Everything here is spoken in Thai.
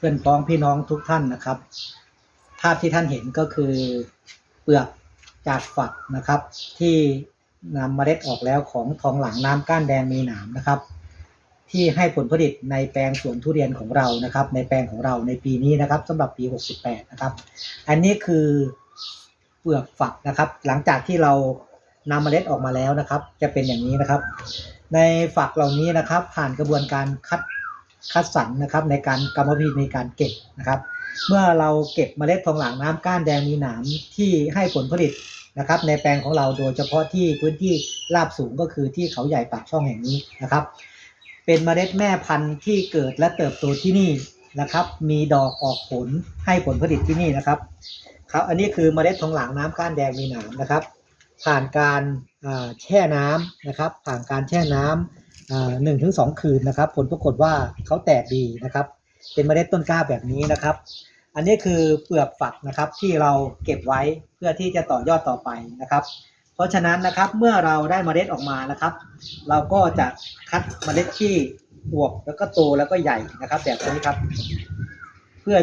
เพื่อนพ้องพี่น้องทุกท่านนะครับ ภาพที่ท่านเห็นก็คือเปลือกจากฝักนะครับ ที่นำเมล็ดออกแล้วของทองหลางน้ำก้านแดงมีหนามนะครับ ที่ให้ผลผลิตในแปลงสวนทุเรียนของเรานะครับ ในแปลงของเราในปีนี้นะครับสำหรับปี 68 นะครับ อันนี้คือเปลือกฝักนะครับ หลังจากที่เรานำเมล็ดออกมาแล้วนะครับ จะเป็นอย่างนี้นะครับ ในฝักเหล่านี้นะครับ ผ่านกระบวนการคัด คัดสรรนะครับในการกรรมวิธีในการเก็บนะครับ เมื่อเราเก็บเมล็ดทองหลางน้ำก้านแดงมีหนามที่ให้ผลผลิตนะครับ ในแปลงของเราโดยเฉพาะที่พื้นที่ราบสูงก็คือที่เขาใหญ่ปากช่องแห่งนี้นะครับ เป็นเมล็ดแม่พันธุ์ที่เกิดและเติบโตที่นี่นะครับ มีดอกออกผลให้ผลผลิตที่นี่นะครับครับ อันนี้คือเมล็ดทองหลางน้ำก้านแดงมีหนามนะครับ ผ่านการแช่น้ำนะครับ ผ่านการแช่น้ำ หนึ่งถึงสองคืนนะครับ ผลปรากฏว่าเขาแตกดีนะครับ เป็นเมล็ดต้นกล้าแบบนี้นะครับ อันนี้คือเปลือกฝักนะครับที่เราเก็บไว้เพื่อที่จะต่อยอดต่อไปนะครับ เพราะฉะนั้นนะครับเมื่อเราได้เมล็ดออกมานะครับ เราก็จะคัดเมล็ดที่อวบแล้วก็โตแล้วก็ใหญ่นะครับแบบนี้ครับ เพื่อ